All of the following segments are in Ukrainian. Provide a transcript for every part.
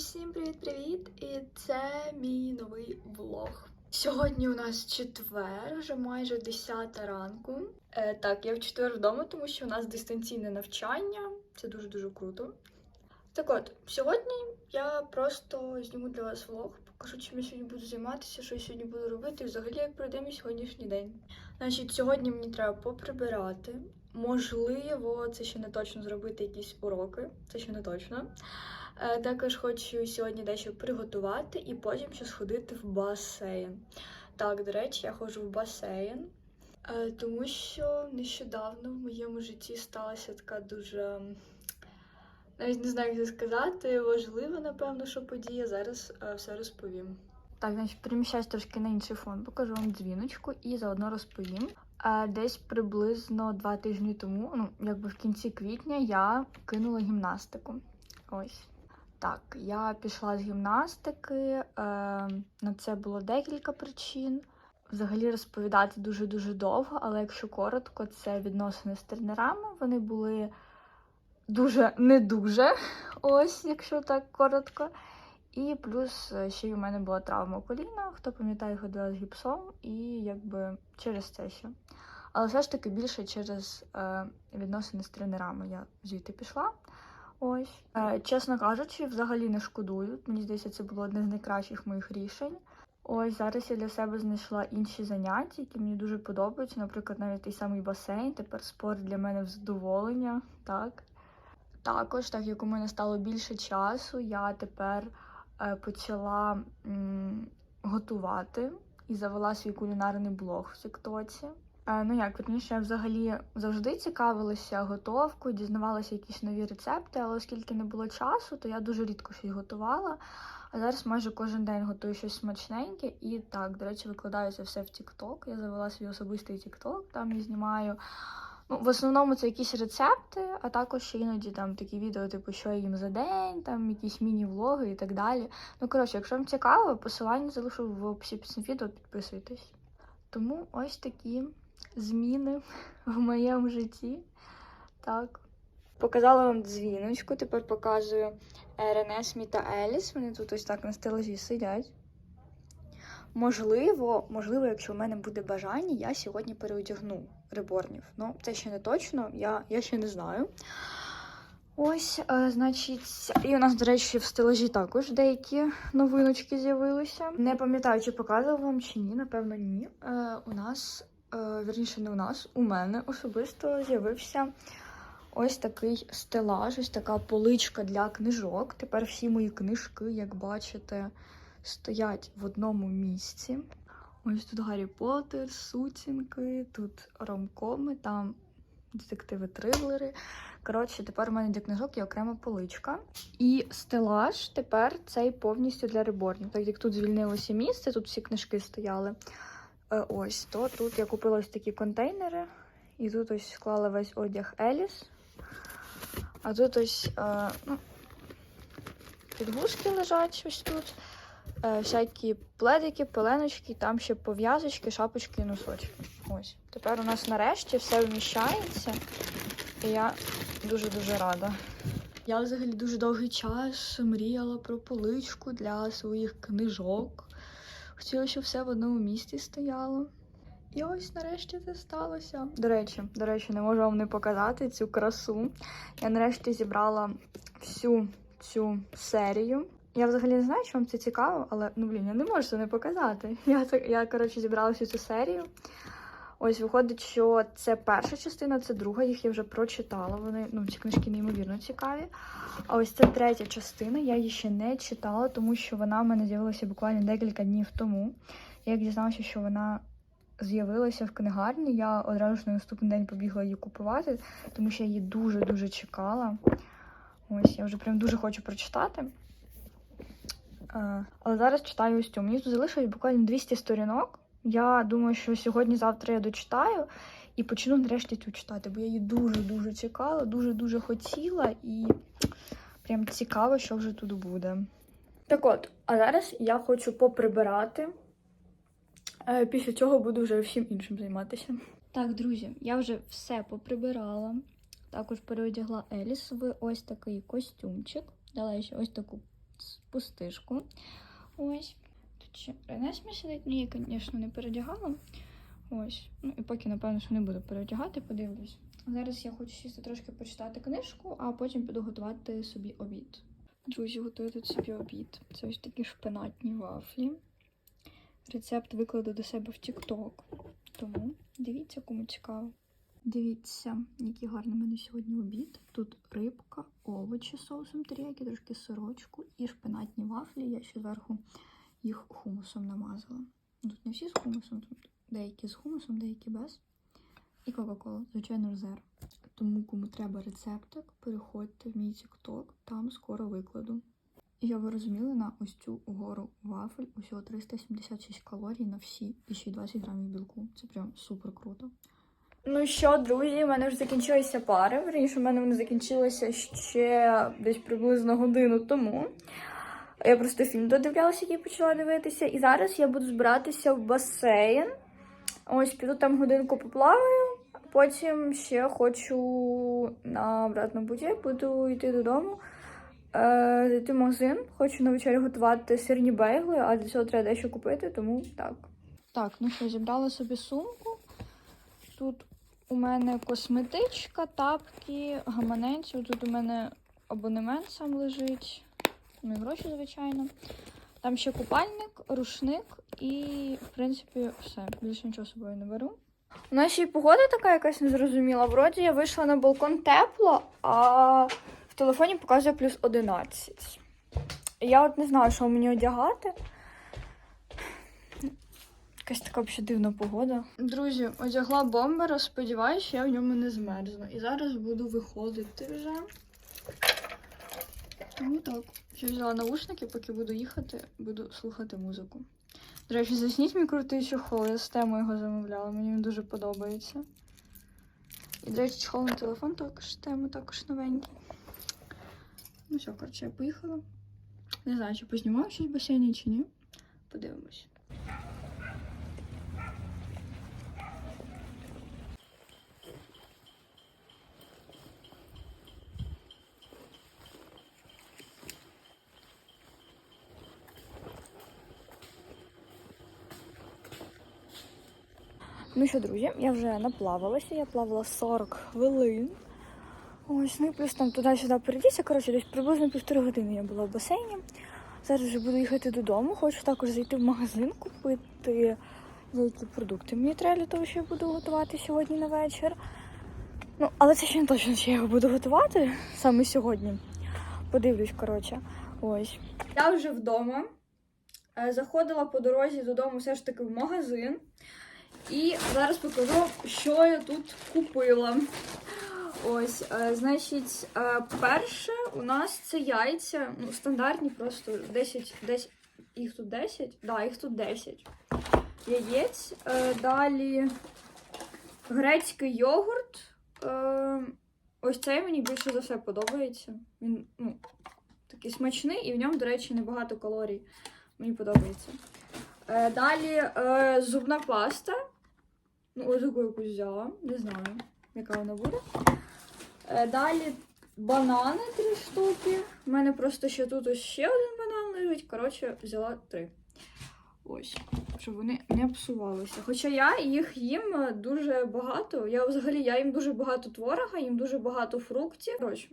Усім привіт-привіт! І це мій новий влог. Сьогодні у нас четвер, вже майже 10 ранку. Е, так, я в четвер вдома, тому що у нас дистанційне навчання. Це дуже-дуже круто. Так от, сьогодні я просто зніму для вас влог, покажу, чим я сьогодні буду займатися, що я сьогодні буду робити, і взагалі як пройде мій сьогоднішній день. Значить, сьогодні мені треба поприбирати. Можливо, це ще не точно зробити якісь уроки, це ще не точно. Е, Також хочу сьогодні дещо приготувати і потім ще сходити в басейн. Так, до речі, я ходжу в басейн, е, тому що нещодавно в моєму житті сталася така дуже. Навіть не знаю, як це сказати. Важлива, напевно, що подія. Зараз е, все розповім. Так, значить, переміщаюсь трошки на інший фон, покажу вам дзвіночку і заодно розповім. Десь приблизно два тижні тому, ну якби в кінці квітня, я кинула гімнастику. Ось. Так, я пішла з гімнастики. Е, на це було декілька причин. Взагалі розповідати дуже-дуже довго, але якщо коротко, це відносини з тренерами. Вони були дуже не дуже, ось, якщо так коротко. І плюс е, ще й у мене була травма коліна. Хто пам'ятає, ходила з гіпсом, і якби через це ще. Але все ж таки більше через е, відносини з тренерами я звідти пішла. Ось. Е, чесно кажучи, взагалі не шкодую. Мені здається, це було одне з найкращих моїх рішень. Ось зараз я для себе знайшла інші заняття, які мені дуже подобаються. Наприклад, навіть той самий басейн. Тепер спорт для мене в задоволення. Так. Також, так як у мене стало більше часу, я тепер е, почала м, готувати і завела свій кулінарний блог в Тіктоці. Ну як, верніше, я взагалі завжди цікавилася готовкою, дізнавалася якісь нові рецепти, але оскільки не було часу, то я дуже рідко щось готувала. А зараз майже кожен день готую щось смачненьке. І так, до речі, викладаю це все в TikTok. Я завела свій особистий TikTok, там я знімаю. Ну, в основному це якісь рецепти, а також ще іноді там такі відео, типу, що я їм за день, там якісь міні-влоги і так далі. Ну, коротше, якщо вам цікаво, посилання залишу в описі під відео, підписуйтесь. Тому ось такі зміни в моєму житті. Так. Показала вам дзвіночку, тепер показую е, Рене Сміт та Еліс. Вони тут ось так на стелажі сидять. Можливо, можливо, якщо в мене буде бажання, я сьогодні переодягну реборнів. Ну, це ще не точно, я, я ще не знаю. Ось, е, значить, і у нас, до речі, в стелажі також деякі новиночки з'явилися. Не пам'ятаю, чи показувала вам чи ні, напевно, ні. Е, у нас, вірніше, не у нас, у мене особисто з'явився ось такий стелаж, ось така поличка для книжок. Тепер всі мої книжки, як бачите, стоять в одному місці. Ось тут Гаррі Поттер, сутінки, тут ромкоми, там детективи-трилери. Коротше, тепер у мене для книжок є окрема поличка. І стелаж тепер цей повністю для реборнів. Так як тут звільнилося місце, тут всі книжки стояли. Е, Ось, то тут я купила ось такі контейнери, і тут ось склала весь одяг Еліс. А тут ось е, ну, підгузки лежать ось тут. Е, всякі пледики, пеленочки, там ще пов'язочки, шапочки і носочки. Ось. Тепер у нас нарешті все вміщається. І я дуже-дуже рада. Я взагалі дуже довгий час мріяла про поличку для своїх книжок. Хотіла, щоб все в одному місці стояло. І ось нарешті це сталося. До речі, до речі, не можу вам не показати цю красу. Я нарешті зібрала всю цю серію. Я взагалі не знаю, чи вам це цікаво, але ну блін, я не можу це не показати. Я я коротше зібрала всю цю серію. Ось виходить, що це перша частина, це друга, їх я вже прочитала. Вони ну ці книжки неймовірно цікаві. А ось це третя частина. Я її ще не читала, тому що вона в мене з'явилася буквально декілька днів тому. Я як дізналася, що вона з'явилася в книгарні, я одразу ж на наступний день побігла її купувати, тому що я її дуже дуже чекала. Ось я вже прям дуже хочу прочитати. Е, Але зараз читаю ось цю. Мені тут залишилось буквально 200 сторінок. Я думаю, що сьогодні-завтра я дочитаю і почну нарешті цю читати, бо я її дуже-дуже чекала, дуже-дуже хотіла і прям цікаво, що вже тут буде. Так от, а зараз я хочу поприбирати. Е, Після цього буду вже всім іншим займатися. Так, друзі, я вже все поприбирала. Також переодягла Еліс в ось такий костюмчик. Дала ще ось таку пустишку. Ось. Ще Ренесмі сидить. Ну, її, звісно, не передягала. Ось. Ну і поки, напевно, що не буду переодягати, подивлюсь. Зараз я хочу сісти трошки почитати книжку, а потім піду готувати собі обід. Друзі, готую тут собі обід. Це ось такі шпинатні вафлі. Рецепт викладу до себе в TikTok. Тому дивіться, кому цікаво. Дивіться, який гарний у мене сьогодні обід. Тут рибка, овочі з соусом теріякі, трошки сирочку і шпинатні вафлі. Я ще зверху їх хумусом намазала. Тут не всі з хумусом, тут деякі з хумусом, деякі без. І Кока-Кола, звичайно, зер. Тому, кому треба рецептик, переходьте в мій TikTok, там скоро викладу. І я ви розуміли, на ось цю гору вафель усього 376 калорій на всі і ще й 20 грамів білку. Це прям супер круто. Ну що, друзі, в мене вже закінчилися пари. Верніше, в мене вони закінчилися ще десь приблизно годину тому. Я просто фільм додивлялася, який почала дивитися. І зараз я буду збиратися в басейн. Ось піду там годинку поплаваю. Потім ще хочу на обратному путі, буду йти додому. Е, зайти в магазин. Хочу на вечерю готувати сирні бейгли, а для цього треба дещо купити, тому так. Так, ну що, зібрала собі сумку. Тут у мене косметичка, тапки, гаманець. Тут у мене абонемент сам лежить. Ну і гроші, звичайно. Там ще купальник, рушник і, в принципі, все. Більше нічого з собою не беру. У нас ще й погода така якась незрозуміла. Вроді я вийшла на балкон тепло, а в телефоні показує плюс 11. Я от не знаю, що мені одягати. Якась така взагалі дивна погода. Друзі, одягла бомбера, сподіваюся, я в ньому не змерзну. І зараз буду виходити вже. Тому так. Я взяла наушники, поки буду їхати, буду слухати музику. До речі, засніть мій крутий чохол, я з тему його замовляла, мені він дуже подобається. І, до речі, чохол на телефон також тему також новенький. Ну все, коротше, я поїхала. Не знаю, чи познімаю щось в басейні, чи ні. Подивимось. Ну що, друзі, я вже наплавалася, я плавала 40 хвилин. Ось, ну і плюс там туди-сюди перейдіться. Коротше, десь приблизно півтори години я була в басейні. Зараз вже буду їхати додому. Хочу також зайти в магазин, купити деякі продукти. Мені треба для того, що я буду готувати сьогодні на вечір. Ну, але це ще не точно, що я його буду готувати саме сьогодні. Подивлюсь, коротше. Ось. Я вже вдома. Е, Заходила по дорозі додому все ж таки в магазин. І зараз покажу, що я тут купила. Ось, е, значить, е, перше у нас це яйця. Ну, стандартні, просто 10, 10 їх тут 10? Да, їх тут 10 яєць. Е, далі грецький йогурт. Ось цей мені більше за все подобається. Він ну, такий смачний і в ньому, до речі, небагато калорій. Мені подобається. Е, далі е, зубна паста. Ну, ось таку якусь взяла. Не знаю, яка вона буде. Е, далі банани три штуки. У мене просто ще тут ось ще один банан лежить. Коротше, взяла три. Ось, щоб вони не псувалися. Хоча я їх їм дуже багато. Я взагалі я їм дуже багато творога, їм дуже багато фруктів. Коротше.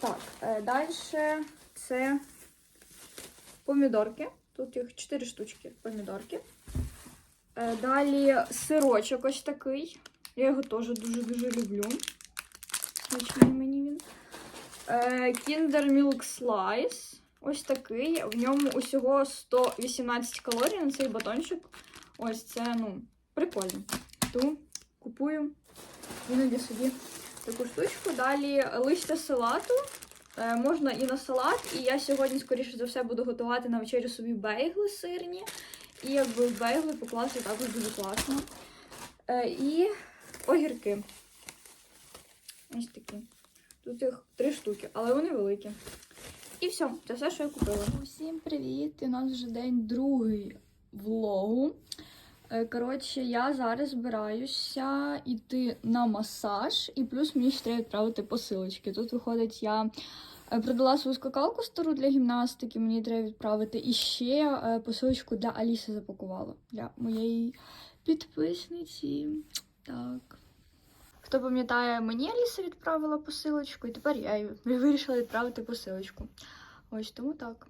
Так, далі це помідорки. Тут їх 4 штучки помідорки. Е, Далі сирочок ось такий. Я його теж дуже-дуже люблю. Смачний мені він. Е, Kinder Milk Slice. Ось такий. В ньому усього 118 калорій на цей батончик. Ось це, ну, прикольно. Тому купую іноді собі таку штучку. Далі листя салату. Е, можна і на салат, і я сьогодні, скоріше за все, буду готувати на вечерю собі бейгли сирні. І якби бейгли покласти також дуже класно. Е, і огірки. Ось такі. Тут їх три штуки, але вони великі. І все, це все, що я купила. Усім привіт! І у нас вже день другий влогу. Е, Коротше, я зараз збираюся йти на масаж, і плюс мені ще треба відправити посилочки. Тут виходить, я Е, Продала свою скакалку стару для гімнастики, мені треба відправити. І ще е, посилочку для Аліси запакувала для моєї підписниці. Так. Хто пам'ятає, мені Аліса відправила посилочку, і тепер я вирішила відправити посилочку. Ось тому так.